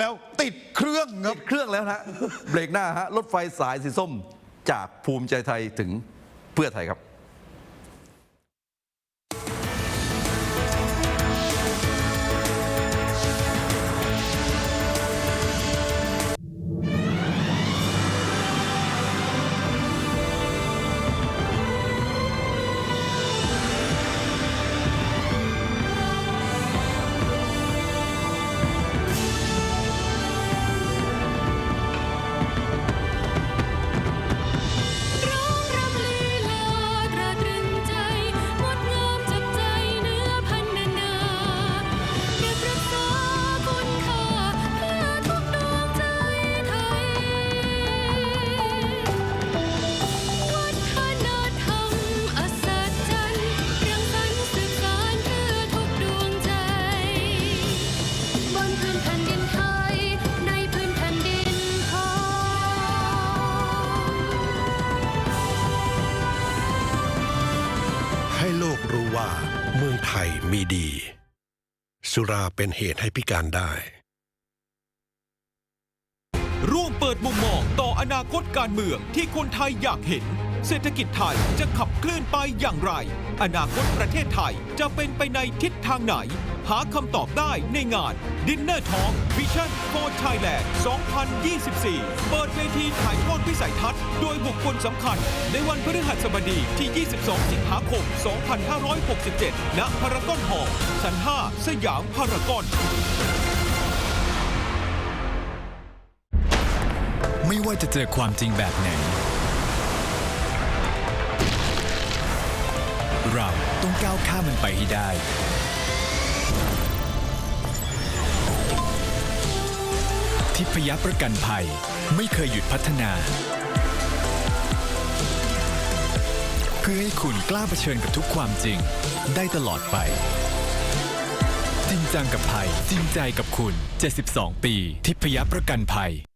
แล้วติดเครื่องครับ เครื่องแล้วนะฮะเบรกหน้าฮะรถไฟสายสีส้มจากภูมิใจไทยถึงเพื่อไทยครับ โลกรู้ว่าเมืองไทยมีดี สุราเป็นเหตุให้พิการได้ ร่วมเปิดมุมมองต่ออนาคตการเมืองที่คนไทยอยากเห็น เศรษฐกิจไทยจะขับเคลื่อนไปอย่างไร อนาคตประเทศไทยจะเป็นไปในทิศทางไหน หาคำตอบได้ในงาน Dinner Talk Vision for Thailand 2024 เปิดเวทีถ่ายทอดวิสัยทัศน์ โดยบุคคลสำคัญ ในวันพฤหัสบดีที่ 22 สิงหาคม 2567 ณ พารากอนหอลล์ชั้น 5 สยามพารากอน ไม่ว่าจะเจอความจริงแบบไหน เราต้องก้าวข้ามมันไปให้ได้ ทิพยประกันภัยไม่เคยหยุดพัฒนา เพื่อให้คุณกล้าเผชิญกับทุกความจริง ได้ตลอดไป จริงจังกับภัย จริงใจกับคุณ 72 ปี ทิพยประกันภัย